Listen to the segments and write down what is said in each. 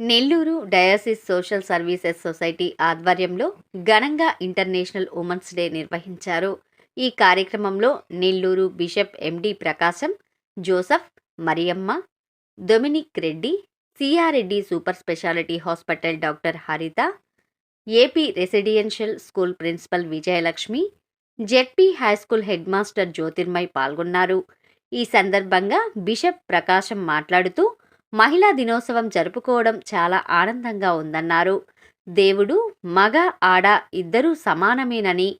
Nellore diocese social services society ఆధ్వర్యంలో ఘనంగా international women's day నిర్వహించారు. ఈ కార్యక్రమంలో Nellore bishop MD Prakasam Joseph Mariamma Dominic Reddy CR Reddy super speciality hospital doctor Haritha AP residential school principal Vijayalakshmi ZP high school head master Jyotirmay పాల్గొన్నారు. ఈ సందర్భంగా bishop ప్రకాశం మాట్లాడుతూ మహిళా దినోత్సవం జరుపుకోవడం చాలా ఆనందంగా ఉందన్నారు. దేవుడు మగ ఆడ ఇద్దరూ సమానమేనని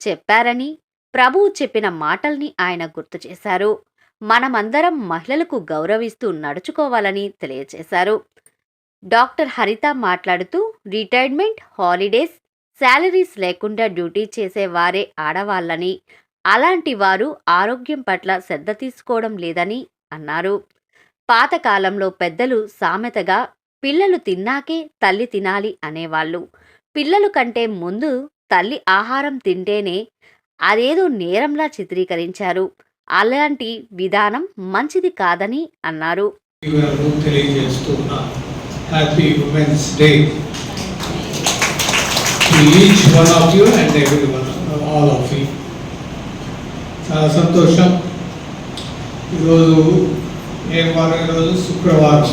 చెప్పారని ప్రభువు చెప్పిన మాటల్ని ఆయన గుర్తు చేశారు. మనమందరం మహిళలకు గౌరవిస్తూ నడుచుకోవాలని తెలియజేశారు డాక్టర్ హరిత మాట్లాడుతూ రిటైర్మెంట్ హాలిడేస్ శాలరీస్ లేకుండా డ్యూటీ చేసే వారే ఆడవాళ్ళని అలాంటి వారు ఆరోగ్యం పట్ల శ్రద్ధ తీసుకోవడం లేదని అన్నారు. పాతకాలంలో పెద్దలు సామెతగా పిల్లలు తిన్నాకే తల్లి తినాలి అనేవాళ్ళు. పిల్లలు కంటే ముందు తల్లి ఆహారం తింటేనే అదేదో నేరంలా చిత్రీకరించారు. అలాంటి విధానం మంచిది కాదని అన్నారు. Happy women's day. Each one of you and every one all of you చాలా సంతోషం. ఈరోజు ఏ వారం రోజు శుక్రవారం?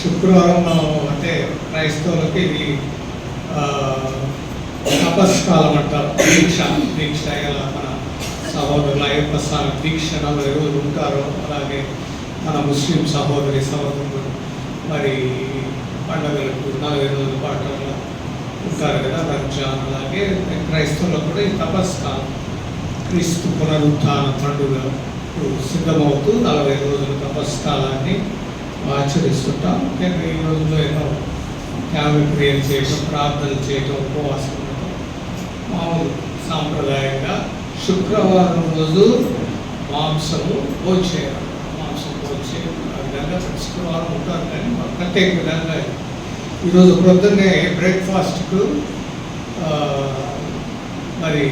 శుక్రవారం మనం అంటే క్రైస్తవులకి ఇది తపస్కాలం అంటారు. దీక్ష దీక్ష ఎలా మన సహోదరులు అయ్యప్ప స్వామి దీక్ష నలభై రోజులు ఉంటారో అలాగే మన ముస్లిం సహోదరి సహోదరులు మరి పండుగలకు నలభై రోజుల పాటు ఉంటారు కదా రంజాన్ అలాగే క్రైస్తవులకు కూడా ఈ తపస్కాలం క్రీస్తు పునరుత్థాన పండుగ సిద్ధమవుతూ నలభై రోజుల తపస్కాలాన్ని ఆచరిస్తుంటాం. ముఖ్యంగా ఈ రోజుల్లో ఎన్నో త్యాగ క్రియలు చేయటం ప్రార్థనలు చేయటం ఉపవాసం ఉండటం మామూలు సాంప్రదాయంగా శుక్రవారం రోజు మాంసము భోజేయాలి మాంసం భోజేయాలి ఆ విధంగా శుక్రవారం ఉంటారు కానీ మాకు ప్రత్యేక విధంగా ఈరోజు ప్రొద్దున్నే బ్రేక్ఫాస్ట్కు మరి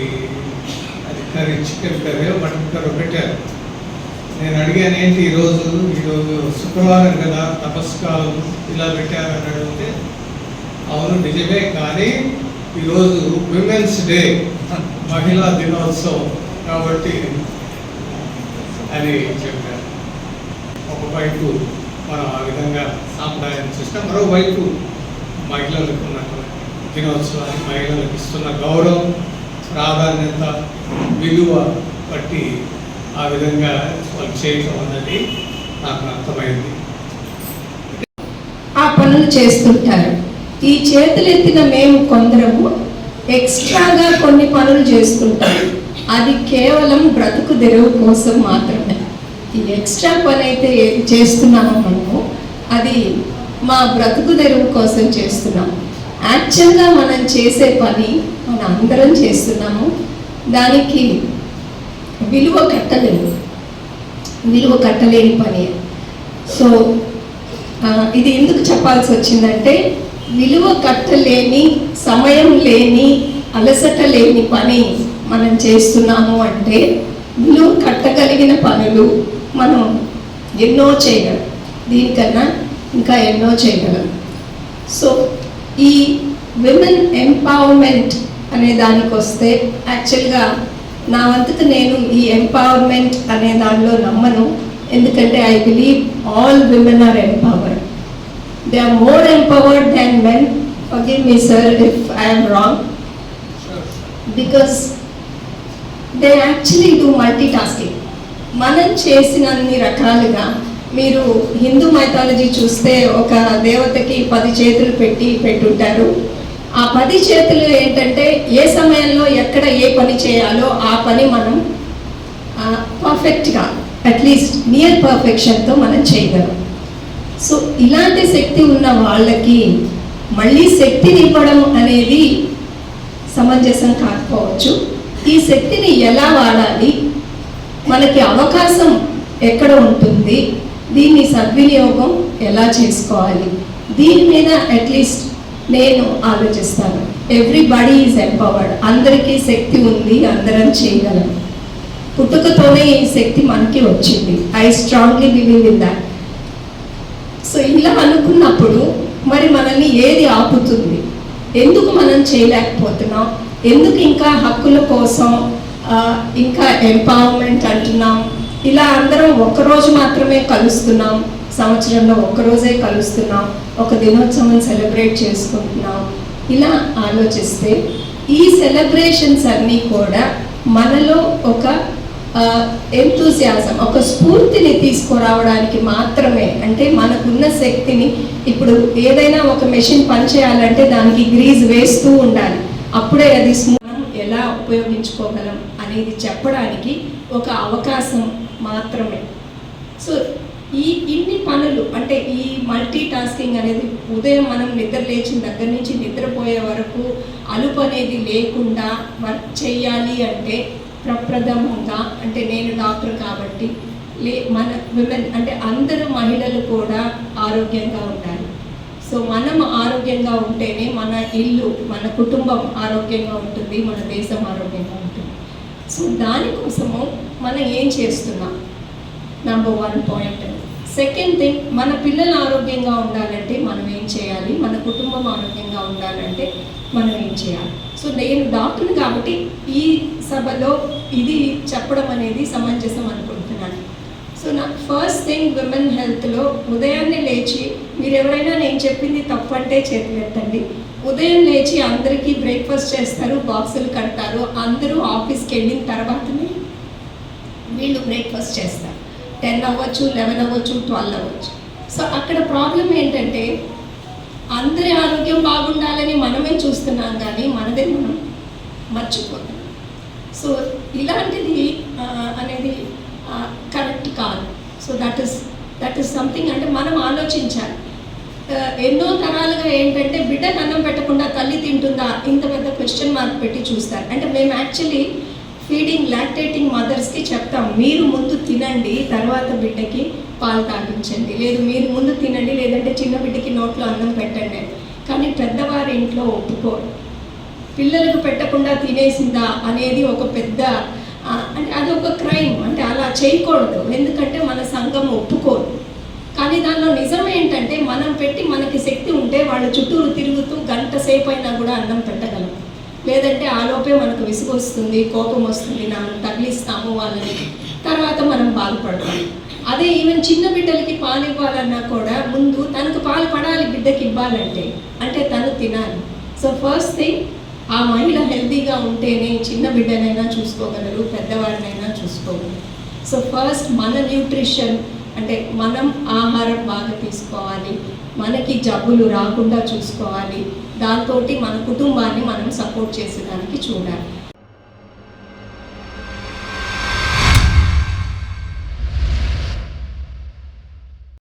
అది curry chicken curry mutton curry పెట్టారు. నేను అడిగాను ఏంటి ఈరోజు ఈరోజు శుక్రవారం కదా తపస్కాలం ఇలా పెట్టారని అడిగితే అవును నిజమే కానీ ఈరోజు విమెన్స్ డే మహిళా దినోత్సవం కాబట్టి అని చెప్పారు. ఒకవైపు మనం ఆ విధంగా సాంప్రదాయం చూస్తే మరోవైపు మహిళలకు ఉన్నటువంటి దినోత్సవాన్ని మహిళలకు ఇస్తున్న గౌరవం ప్రాధాన్యత విలువ బట్టి ఆ విధంగా వాళ్ళు చేయటం అన్నది నాకు అర్థమైంది. ఆ పనులు చేస్తుంటారు. ఈ చేతులెత్తిన మేము కొందరము ఎక్స్ట్రాగా కొన్ని పనులు చేస్తుంటాం అది కేవలం బ్రతుకు తెరువు కోసం మాత్రమే. ఈ ఎక్స్ట్రా పని అయితే చేస్తున్నామో మనము అది మా బ్రతుకు తెరువు కోసం చేస్తున్నాం యాక్చువల్గా మనం చేసే పని మన అందరం చేస్తున్నాము. దానికి విలువ కట్టలేదు. విలువ కట్టలేని పని. సో ఇది ఎందుకు చెప్పాల్సి వచ్చిందంటే విలువ కట్టలేని సమయం లేని అలసట లేని పని మనం చేస్తున్నాము అంటే విలువ కట్టగలిగిన పనులు మనం ఎన్నో చేయగలం. దీనికన్నా ఇంకా ఎన్నో చేయగలం. సో ఈ విమెన్ ఎంపవర్మెంట్ అనే దానికి వస్తే యాక్చువల్గా నా వంతుకు నేను ఈ ఎంపవర్మెంట్ అనే దానిలో నమ్మను. ఎందుకంటే I believe all women are empowered they are more empowered than men forgive me sir if I'm wrong because they actually do multitasking మనం చేసినన్ని రకాలుగా మీరు హిందూ మైథాలజీ చూస్తే ఒక దేవతకి పది చేతులు పెట్టి పెట్టుంటారు. ఆ పది చేతులు ఏంటంటే ఏ సమయంలో ఎక్కడ ఏ పని చేయాలో ఆ పని మనం పర్ఫెక్ట్గా అట్లీస్ట్ నియర్ పర్ఫెక్షన్తో మనం చేయగలం. సో ఇలాంటి శక్తి ఉన్న వాళ్ళకి మళ్ళీ శక్తిని ఇవ్వడం అనేది సమంజసం కాకపోవచ్చు. ఈ శక్తిని ఎలా వాడాలి? మనకి అవకాశం ఎక్కడ ఉంటుంది? దీన్ని సద్వినియోగం ఎలా చేసుకోవాలి? దీని మీద అట్లీస్ట్ నేను ఆలోచిస్తాను. ఎవ్రీబడి ఈజ్ ఎంపవర్డ్ అందరికీ శక్తి ఉంది అందరం చేయగలం. పుట్టుకతోనే ఈ శక్తి మనకి వచ్చింది. I strongly believe in that so ఇలా అనుకున్నప్పుడు మరి మనల్ని ఏది ఆపుతుంది? ఎందుకు మనం చేయలేకపోతున్నాం? ఎందుకు ఇంకా హక్కుల కోసం ఇంకా ఎంపవర్మెంట్ అంటున్నాం? ఇలా అందరం ఒక్కరోజు మాత్రమే కలుస్తున్నాం. సంవత్సరంలో ఒకరోజే కలుస్తున్నాం ఒక దినోత్సవం సెలబ్రేట్ చేసుకుంటున్నాం. ఇలా ఆలోచిస్తే ఈ సెలబ్రేషన్స్ అన్నీ కూడా మనలో ఒక ఎంతూసియాజం ఒక స్ఫూర్తిని తీసుకురావడానికి మాత్రమే. అంటే మనకున్న శక్తిని ఇప్పుడు ఏదైనా ఒక మెషిన్ పనిచేయాలంటే దానికి గ్రీజ్ వేస్తూ ఉండాలి. అప్పుడే అది స్మూ- మనం ఎలా ఉపయోగించుకోగలం అనేది చెప్పడానికి ఒక అవకాశం మాత్రమే. సో ఈ ఇన్ని పనులు అంటే ఈ మల్టీ టాస్కింగ్ అనేది ఉదయం మనం నిద్ర లేచిన దగ్గర నుంచి నిద్రపోయే వరకు అలుపు అనేది లేకుండా వర్క్ చేయాలి అంటే ప్రప్రథమంగా అంటే నేను డాక్టర్ కాబట్టి లే మన విమెన్ అంటే అందరు మహిళలు కూడా ఆరోగ్యంగా ఉండాలి. సో మనం ఆరోగ్యంగా ఉంటేనే మన ఇల్లు మన కుటుంబం ఆరోగ్యంగా ఉంటుంది మన దేశం ఆరోగ్యంగా ఉంటుంది. సో దానికోసము మనం ఏం చేస్తున్నాం? Number one point second thing మన పిల్లలు ఆరోగ్యంగా ఉండాలంటే మనం ఏం చేయాలి? మన కుటుంబం ఆరోగ్యంగా ఉండాలంటే మనం ఏం చేయాలి? సో నేను డాక్టర్ని కాబట్టి ఈ సభలో ఇది చెప్పడం అనేది సమంజసం అనుకుంటున్నాను. సో నా ఫస్ట్ థింగ్ విమెన్ హెల్త్లో ఉదయాన్నే లేచి మీరు ఎవరైనా నేను చెప్పింది తప్పంటే చేతులెత్తండి ఉదయం లేచి అందరికీ బ్రేక్ఫాస్ట్ చేస్తారు బాక్సులు కడతారు అందరూ ఆఫీస్కి వెళ్ళిన తర్వాతనే వీళ్ళు బ్రేక్ఫాస్ట్ చేస్తారు. టెన్ అవ్వచ్చు లెవెన్ అవ్వచ్చు ట్వెల్వ్ అవ్వచ్చు. సో అక్కడ ప్రాబ్లం ఏంటంటే అందరి ఆరోగ్యం బాగుండాలని మనమే చూస్తున్నాం కానీ మనదే మనం మర్చిపోతున్నాం సో ఇలాంటిది అనేది కరెక్ట్ కాదు. So that is that is something అంటే మనం ఆలోచించాలి. ఎన్నో తరాలుగా ఏంటంటే బిడ్డకు అన్నం పెట్టకుండా తల్లి తింటుందా? ఇంత పెద్ద క్వశ్చన్ మార్క్ పెట్టి చూస్తారు. అంటే మేము యాక్చువల్లీ ఫీడింగ్ లాక్టేటింగ్ మదర్స్కి చెప్తాం. మీరు ముందు తినండి తర్వాత బిడ్డకి పాలు తాగించండి. లేదు మీరు ముందు తినండి లేదంటే చిన్న బిడ్డకి నోట్లో అన్నం పెట్టండి. కానీ పెద్దవారి ఇంట్లో ఒప్పుకోరు పిల్లలకు పెట్టకుండా తినేసిందా అనేది ఒక పెద్ద అంటే అది ఒక క్రైమ్. అంటే అలా చేయకూడదు. ఎందుకంటే మన సంఘం ఒప్పుకోదు. కానీ దానిలో నిజం ఏంటంటే మనం పెట్టి మనకి శక్తి ఉంటే వాళ్ళ చుట్టూరు తిరుగుతూ గంట సేపు అయినా కూడా అన్నం పెట్టగలం. లేదంటే ఆలోపే మనకు విసుగు వస్తుంది కోపం వస్తుంది మనం తగిలిస్తాము వాళ్ళని. తర్వాత మనం బాధపడతాం. అదే ఈవెన్ చిన్న బిడ్డలకి పాలు ఇవ్వాలన్నా కూడా ముందు తనకు పాలు పడాలి బిడ్డకి ఇవ్వాలంటే. అంటే తను తినాలి. సో ఫస్ట్ థింగ్ ఆ మహిళ హెల్తీగా ఉంటేనే చిన్న బిడ్డనైనా చూసుకోగలరు పెద్దవాడినైనా చూసుకోగలరు. సో ఫస్ట్ మన న్యూట్రిషన్ అంటే మనం ఆహారం బాగా తీసుకోవాలి మనకి జబ్బులు రాకుండా చూసుకోవాలి. దాంతో మన కుటుంబాన్ని మనం సపోర్ట్ చేసేదానికి చూడాలి.